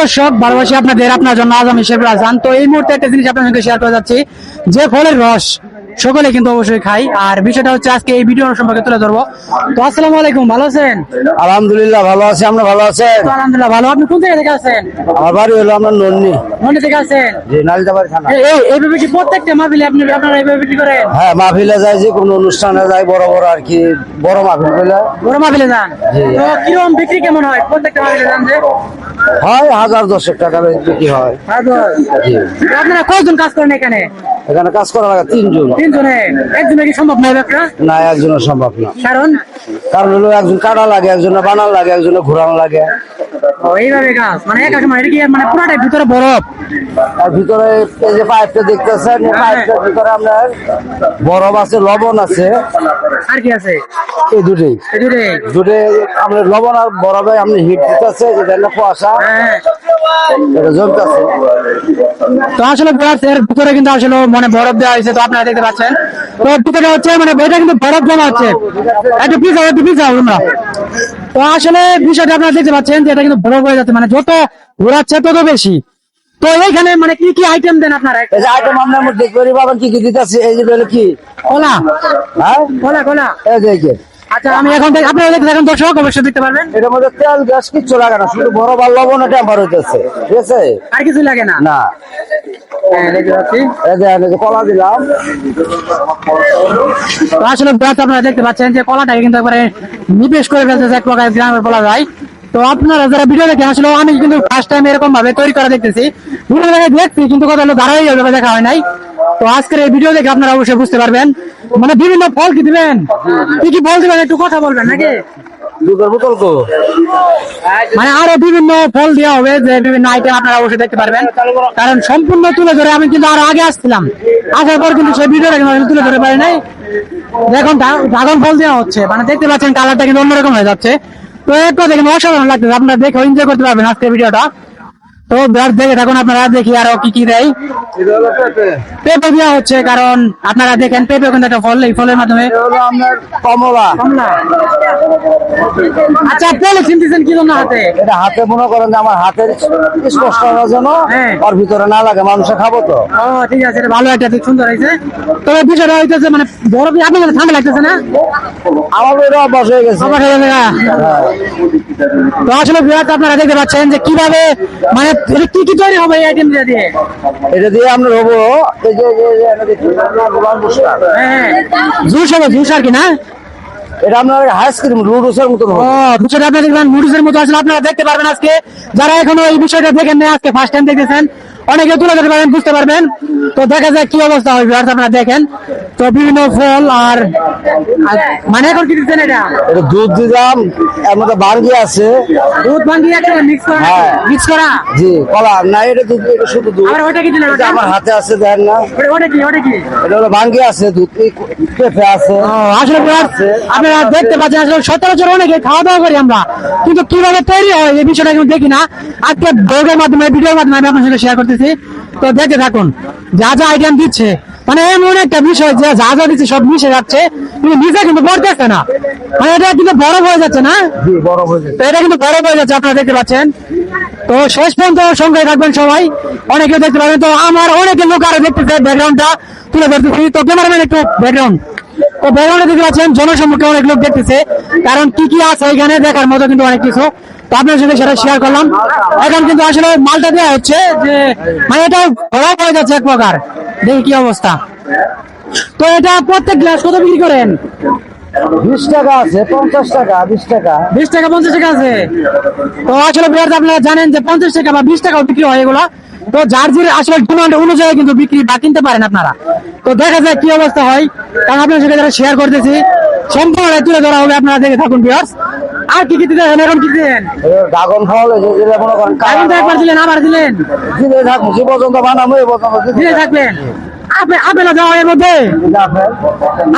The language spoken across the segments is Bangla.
দর্শক ভালোবাসি আপনাদের আপনার জন্য আজ আমি শেখ রাজান। তো এই মুহূর্তে একটা জিনিস আপনার সঙ্গে শেয়ার করে যাচ্ছি যে ফলের রস সকলে কিন্তু অবশ্যই খাই আর বিষয়টা হচ্ছে আজকে এই ভিডিও সম্পর্কে তুলে ধরবো। তো আসসালামু আলাইকুম ভালো আছেন? আলহামদুলিল্লাহ ভালো আছি আমরা ভালো আছেন? আলহামদুলিল্লাহ ভালো। আপনি কোন জায়গা থেকে আছেন আমার বাড়ি হলো আমরা নন্নি। মন্ডি থেকে আছেন এই- এই এইভাবে কি প্রত্যেকটা মাহফিলে আপনি আপনারা এইভাবে বিক্রি করেন? হ্যাঁ মাহফিলে যাই যে কোনো অনুষ্ঠানে যাই বড় বড় আর কি বড় মাহফিল বড় মাহফিলে যান। তো কীরকম বিক্রি কেমন হয়? প্রত্যেকটা মাহফিলে যান যে? হয় হাজার দশেক টাকা বিক্রি হয়। আপনারা কয়জন কাজ করেন এখানে? এখানে কাজ করা লাগে তিনজন। তিনজনে? একজনে কি সম্ভব নয় ব্যবসা না একজনের সম্ভব না। কারণ? কারণ হলো একজন কাটা লাগে একজনে বানান লাগে একজনে ঘোরানো লাগে। এইভাবে কাজ। মানে একা সময় কি মানে পুরোটাই ভিতরে বরফ? আর ভিতরে এই যে পাইপটা দেখতেছেন এই পাইপটার ভিতরে আপনার বরফ আছে লবণ আছে। আর কি আছে? এই দুটোই। এই দুটোই। দুটো আপনার লবণ আর বরফে আপনি হিট দিতেছে যেটা হলো কুয়াশা। হ্যাঁ। এটা তো আসলে এর ভিতরে কিন্তু আসলে মানে বরফ দেওয়া হয়েছে তো আপনারা দেখতে পাচ্ছেন। তো হচ্ছে মানে বইটা কিন্তু বরফ জমা হচ্ছে। একটু পিস একটু পিস তোমরা তো আসলে বিষয়টা আপনারা দেখতে পাচ্ছেন যে এটা কিন্তু বরফ হয়ে যাচ্ছে মানে যত ঘোরাচ্ছে তত বেশি। তো এইখানে মানে কি কি আইটেম দেন আপনারা? এই যে আইটেম আপনার মধ্যে করি পাবেন কি কি দিতে এই যে হলো কি? কলা। হ্যাঁ? কলা কলা। এই যে। আচ্ছা আমি এখন আপনারা দেখতে থাকেন দর্শক অবশ্যই দেখতে পারবেন। এটার মধ্যে তেল গ্যাস কিচ্ছু লাগে না শুধু বড় বা লবণ টেম্পার হইতেছে ঠিক আছে? আর কিছু লাগে না? না। হ্যাঁ, কলা দিলাম। আসলে আপনারা দেখতে পাচ্ছেন যে কলাটাকে কিন্তু একবারে নিবেশ করে ফেলতেছে এক প্রকার বলা যায়। তো আপনারা যারা ভিডিও দেখেন আসলে আমি কিন্তু ফার্স্ট টাইম এরকম ভাবে তৈরি করা দেখতেছি। ভিডিও দেখে দেখছি কিন্তু কথা হলো ধারাই দেখা হয় নাই। তো আজকের এই ভিডিও দেখে আপনারা অবশ্যই বুঝতে পারবেন। মানে বিভিন্ন ফল কি দিবেন? কি কি ফল দিবেন? একটু কথা বলবেন নাকি? দুধের বোতল কো মানে আরও বিভিন্ন ফল দেওয়া হবে যে বিভিন্ন আইটেম আপনারা অবশ্যই দেখতে পারবেন। কারণ সম্পূর্ণ তুলে ধরে আমি কিন্তু আরও আগে আসছিলাম। আসার পর কিন্তু সেই ভিডিওটা কিন্তু তুলে ধরে পারি নাই। দেখুন ড্রাগন ফল দেওয়া হচ্ছে। মানে দেখতে পাচ্ছেন কালারটা কিন্তু অন্যরকম হয়ে যাচ্ছে। তো এক কথা কিন্তু অসাধারণ লাগতেছে। আপনারা দেখে এনজয় করতে পারবেন আজকের ভিডিওটা তো ব্যাস দেখে থাকুন আপনারা দেখি আরও কি কি দেয়। পেঁপে দেওয়া হচ্ছে কারণ আপনারা দেখেন পেঁপে কিন্তু একটা ফল এই ফলের মাধ্যমে। কমলা। আচ্ছা দিচ্ছেন কি জন্য হাতে? এটা হাতে মনে করেন যে আমার হাতের স্পষ্ট হওয়ার জন্য হ্যাঁ। ওর ভিতরে না লাগে মানুষে খাব তো। ও ঠিক আছে ভালো একটা দিক সুন্দর হয়েছে। তবে বিষয়টা হইতেছে মানে বড় আপনার ঠান্ডা লাগতেছে না? আমার অভ্যাস হয়ে গেছে। হয়ে যাবে তো আসলে বিরাট আপনারা দেখতে পাচ্ছেন যে কীভাবে মানে এটা কি কি তৈরি হবে এই আইটেম দিয়ে? এটা দিয়ে হব এই যে বুস্টার। হ্যাঁ জুস হবে জুস আর কি না? এটা আপনার আইসক্রিম ও বিষয়টা নুডলসের মতো। আসলে আপনারা দেখতে পারবেন আজকে। যারা এখনও এই বিষয়টা দেখেন না আজকে ফার্স্ট টাইম দেখতেছেন অনেকে তুলে ধরতে পারবেন বুঝতে পারবেন। তো দেখা যায় কি অবস্থা হবে viewers, আপনারা দেখেন। তো বিভিন্ন ফল আর আর মানে এখন কি দিচ্ছেন এটা? এটা দুধ দিলাম এর মধ্যে বার্গি আছে। দুধ ভাঙ্গি একটা মিক্স করা হ্যাঁ। মিক্স করা? জি কলা। না এটা দুধ এটা শুধু দুধ। আবার ওটা কি দিলেন ওটা? আমার হাতে আছে দেখেন না। ওটা- কি ওটা কি? এটা হলো বাঙ্গি আছে দুধ এই পেঁপে আছে। আসলে আপনারা দেখতে পাচ্ছেন আসলে সচরাচর অনেকে খাওয়া দাওয়া করি আমরা। কিন্তু কীভাবে তৈরি হয় এই বিষয়টা কিন্তু দেখি না। আজকে ব্লগের মাধ্যমে ভিডিওর মাধ্যমে আমি আপনার সঙ্গে শেয়ার করতেছি তো দেখতে থাকুন যা যা আইটেম দিচ্ছে মানে এমন একটা বিষয় যে যা যা দিচ্ছে সব মিশে যাচ্ছে কিন্তু নিজে কিন্তু পড়তেছে না। মানে এটা কিন্তু বরফ হয়ে যাচ্ছে না? বড় তো এটা কিন্তু বরফ হয়ে যাচ্ছে আপনারা দেখতে পাচ্ছেন। তো শেষ পর্যন্ত সঙ্গে থাকবেন সবাই। অনেকে দেখতে পাবেন তো আমার অনেকে লোক আরও দেখতেছে ব্যাকগ্রাউন্ডটা তুলে ধরতেছি। তো ক্যামেরাম্যান একটু ব্যাকগ্রাউন্ড তো ব্যাকগ্রাউন্ডে দেখতে পাচ্ছেন জনসম্মুখে অনেক লোক দেখতেছে। কারণ কি কি আছে এখানে দেখার মতো কিন্তু অনেক কিছু। তো আপনার সেটা শেয়ার করলাম। এখন কিন্তু আসলে মালটা দেওয়া হচ্ছে যে মানে এটা হয়ে যাচ্ছে এক প্রকার। দেখি কি অবস্থা। তো এটা প্রত্যেক গ্লাস কত বিক্রি করেন? বিশ টাকা আছে পঞ্চাশ টাকা বিশ টাকা। বিশ টাকা পঞ্চাশ টাকা আছে। তো আসলে বিরাট আপনারা জানেন যে পঞ্চাশ টাকা বা বিশ টাকা বিক্রি হয় এগুলো। তো যার যে আসলে ডিমান্ড অনুযায়ী কিন্তু বিক্রি বা কিনতে পারেন আপনারা। তো দেখা যায় কি অবস্থা হয়। কারণ আপনার সাথে যারা শেয়ার করতেছি সম্পূর্ণ তুলে ধরা হবে আপনারা দেখে থাকুন বিয়ার্স আর কি কি দিলেন এখন কি দিলেন? ড্রাগন ফল মনে করেন তো একবার দিলেন আবার দিলেন। দিলে থাকব যে পর্যন্ত বানাবো এ পর্যন্ত দিলে থাকবেন। আপে- আপেলও দেওয়া এর মধ্যে।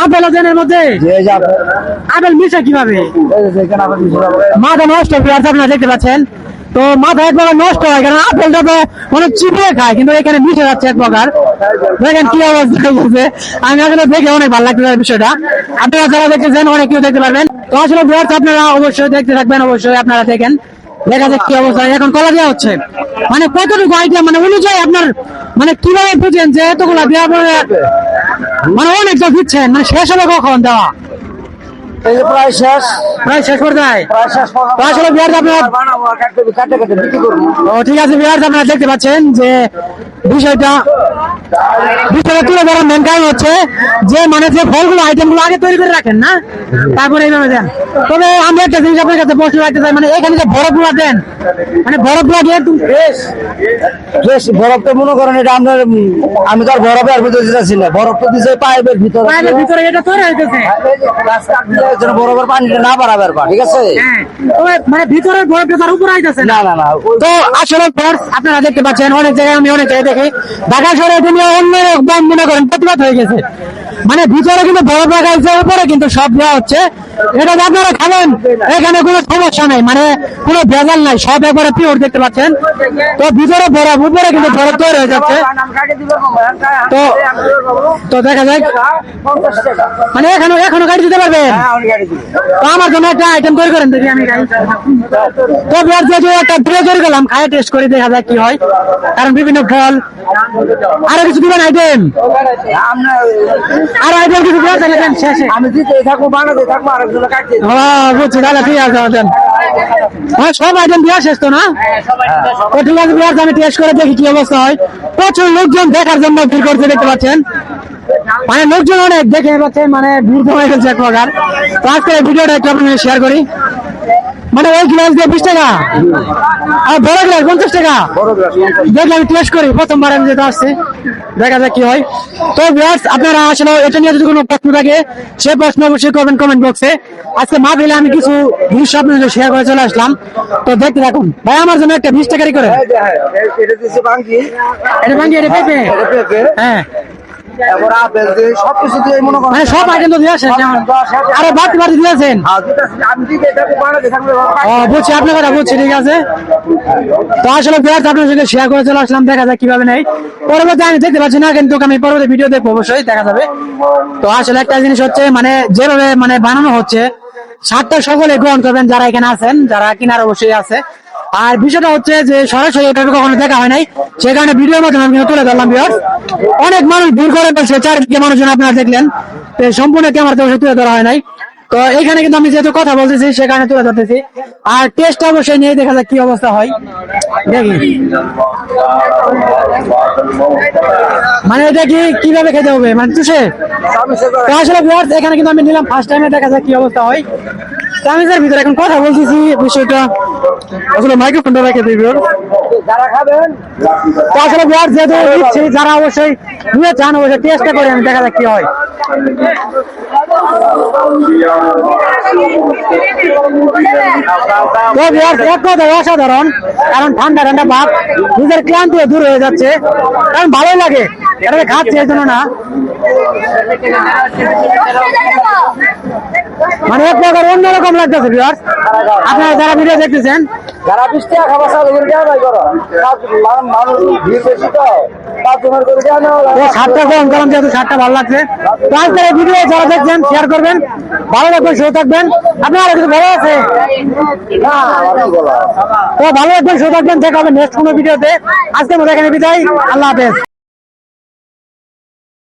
আপেল। দেন এর মধ্যে। আপেল। মিশে কীভাবে? মাথা নষ্ট আপনারা দেখতে পাচ্ছেন। তো মাথা এক প্রকার নষ্ট হয়, কারণ আপেলটা তো মানে চিপিয়ে খায়, কিন্তু এখানে মিশে যাচ্ছে এক প্রকার। দেখেন কি অবস্থা গেছে। আমি আসলে দেখে অনেক ভালো লাগছে বিষয়টা। আপনারা যারা দেখতেছেন, অনেক কেউ দেখতে পারবেন। তো আসলে ভিউয়ার্স আপনারা অবশ্যই দেখতে থাকবেন, অবশ্যই আপনারা দেখেন। দেখা যাক কি অবস্থা। এখন কলা দেওয়া হচ্ছে। মানে কতটুকু আইডিয়া মানে অনুযায়ী আপনার মানে কীভাবে বুঝেন যে এতগুলা দেওয়া মানে অনেক তো দিচ্ছেন। মানে শেষ হবে কখন দেওয়া? এই যে প্রায় শেষ। প্রায় প্রায় বিহার আপনার ও ঠিক আছে বিহার আপনারা দেখতে পাচ্ছেন যে বিষয়টা বিষয়টা তুলে ধরার মেন কারণ হচ্ছে যে মানে যে ফলগুলো আইটেমগুলো আগে তৈরি করে রাখেন না তারপরে এইভাবে দেন। তবে আমি একটা জিনিস আপনার কাছে প্রশ্ন রাখতে চাই মানে এখানে যে বরফগুলো দেন মানে বরফগুলো দিয়ে ফ্রেশ বরফ তো মনে করেন এটা আপনার আমি তো আর বরফের ভিতরে দিতেছি না। বরফ তো দিছে পাইপের ভিতরে। পাইপের ভিতরে এটা তৈরি হইতেছে। যেন বরফের পানিটা না বাড়াবার পা ঠিক আছে? হ্যাঁ মানে ভিতরের বরফটা তার উপরে আইতেছে না। না তো আসলে ফোর্স আপনারা দেখতে পাচ্ছেন অনেক জায়গায় আমি অনেক জায়গায় দেখি ঢাকা শহরে এটা অন্য একদম মনে করেন প্রতিবাদ হয়ে গেছে। মানে ভিতরে কিন্তু বরফ রাখা হয়েছে উপরে কিন্তু সব দেওয়া হচ্ছে। এটা আপনারা খাবেন এখানে কোনো সমস্যা নাই মানে কোনো ভেজাল নাই সব একবারে পিওর দেখতে পাচ্ছেন। তো ভিতরে বরফ উপরে কিন্তু বরফ তৈরি হয়ে যাচ্ছে। তো তো দেখা যাক। মানে এখানে এখনও গাড়ি দিতে পারবেন? তো আমার জন্য একটা আইটেম তৈরি করেন দেখি আমি তো বিয়ার যেহেতু একটা ট্রে তৈরি করলাম খাই টেস্ট করে দেখা যাক কি হয়। কারণ বিভিন্ন ফল। আরও কিছু দিবেন আইটেম আরও আইটেম কিছু দেওয়া শেষে। আমি দিতে থাকব বানাতে থাকব হ্যাঁ বুঝছি তাহলে ঠিক আছে দেন। হ্যাঁ সব আইটেম দেওয়া শেষ তো না? ঠিক আছে বিয়ার আমি টেস্ট করে দেখি কি অবস্থা হয়। প্রচুর লোকজন দেখার জন্য ভিড় করতে দেখতে পাচ্ছেন? মানে লোকজন অনেক দেখে পাচ্ছেন মানে ভিড় জমা গেছে এক প্রকার। তো আজকে ভিডিওটা একটু আপনাদের শেয়ার করি। মানে ওই গ্লাস দিয়ে বিশ টাকা আর বড় গ্লাস পঞ্চাশ টাকা। দেখলে আমি টেস্ট করি প্রথমবার আমি যেটা আসছে। দেখা যাক কি হয়। তো ভিউয়ার্স আপনারা আসলে এটা নিয়ে যদি কোনো প্রশ্ন থাকে সে প্রশ্ন অবশ্যই করবেন কমেন্ট বক্সে আজকে মা ফেলে আমি কিছু দৃশ্য আপনাদের শেয়ার করে চলে আসলাম। তো দেখতে থাকুন। ভাই আমার জন্য একটা বিশ টাকারই করে এটা বাঙ্কি এটা ভাঙ্গি এটা পেঁপে। হ্যাঁ। তারপর আপেল দিয়ে সবকিছু দিয়ে মনে করেন মানে সব আইটেম তো দিয়ে আসেন আরে বাড়তি বাড়তি দিয়েছেন হ্যাঁ, আমি দিতে থাকব বানাতে থাকব ও বুঝছি আপনার কথা বুঝছি ঠিক আছে। তো আসলে বিরাট আপনার সঙ্গে শেয়ার করে চলে আসলাম দেখা যাক কীভাবে নেই। পরবর্তী আমি দেখতে পাচ্ছি না কিন্তু আমি পরবর্তী ভিডিও দেখব অবশ্যই দেখা যাবে। তো আসলে একটা জিনিস হচ্ছে মানে যেভাবে মানে বানানো হচ্ছে সাতটা সকলে গ্রহণ করবেন যারা এখানে আছেন যারা কিনার অবশ্যই আছে। আর বিষয়টা হচ্ছে যে সরাসরি এটা কখনো দেখা হয় নাই। সে কারণে ভিডিওর মাধ্যমে আমি তুলে ধরলাম বিয়ার অনেক মানুষ ভিড় করে ফেলছে, চারিদিকে মানুষজন আপনারা দেখলেন। তো সম্পূর্ণ ক্যামেরাতে অবশ্যই তুলে ধরা হয় নাই। তো এখানে কিন্তু আমি যেহেতু কথা বলতেছি, সেখানে তুলে ধরতেছি। আর টেস্ট অবশ্যই নিয়ে দেখা যাক কি অবস্থা হয়। দেখি। মানে এটা কি, কীভাবে খেতে হবে? মানে তো আসলে এখানে কিন্তু আমি নিলাম ফার্স্ট টাইমে দেখা যাক কি অবস্থা হয়। তো আমি স্যার ভিতরে এখন কথা বলতেছি বিষয়টা। আসলে মাইক্রোফোনটা রেখে viewers। যারা খাবেন। আসলে viewers যেহেতু দিচ্ছি যারা অবশ্যই নিয়ে চান অবশ্যই টেস্টটা করে আমি দেখা যাক কি হয়। অসাধারণ কারণ ঠান্ডা ঠান্ডা ভাব নিজের ক্লান্তি দূর হয়ে যাচ্ছে কারণ ভালোই লাগে এটা খাচ্ছি এই জন্য না। মানে এক প্রকার অন্যরকম লাগতেছে viewers। আপনারা যারা ভিডিও দেখতেছেন যারা বিশ টাকা খাবার সাথে করে দেওয়া নাই করো। মানুষ- ভিড় বেশি তো। সাতটা যেহেতু সাতটা ভালো লাগছে। ভিডিও যারা দেখছেন শেয়ার করবেন। ভালো থাকবেন সুস্থ থাকবেন। আপনার আরও কিছু ভালো আছে? তো ভালো থাকবেন সুস্থ থাকবেন। দেখা হবে নেক্সট কোনো ভিডিওতে আজকের মতো এখানে বিদায়। আল্লাহ হাফেজ।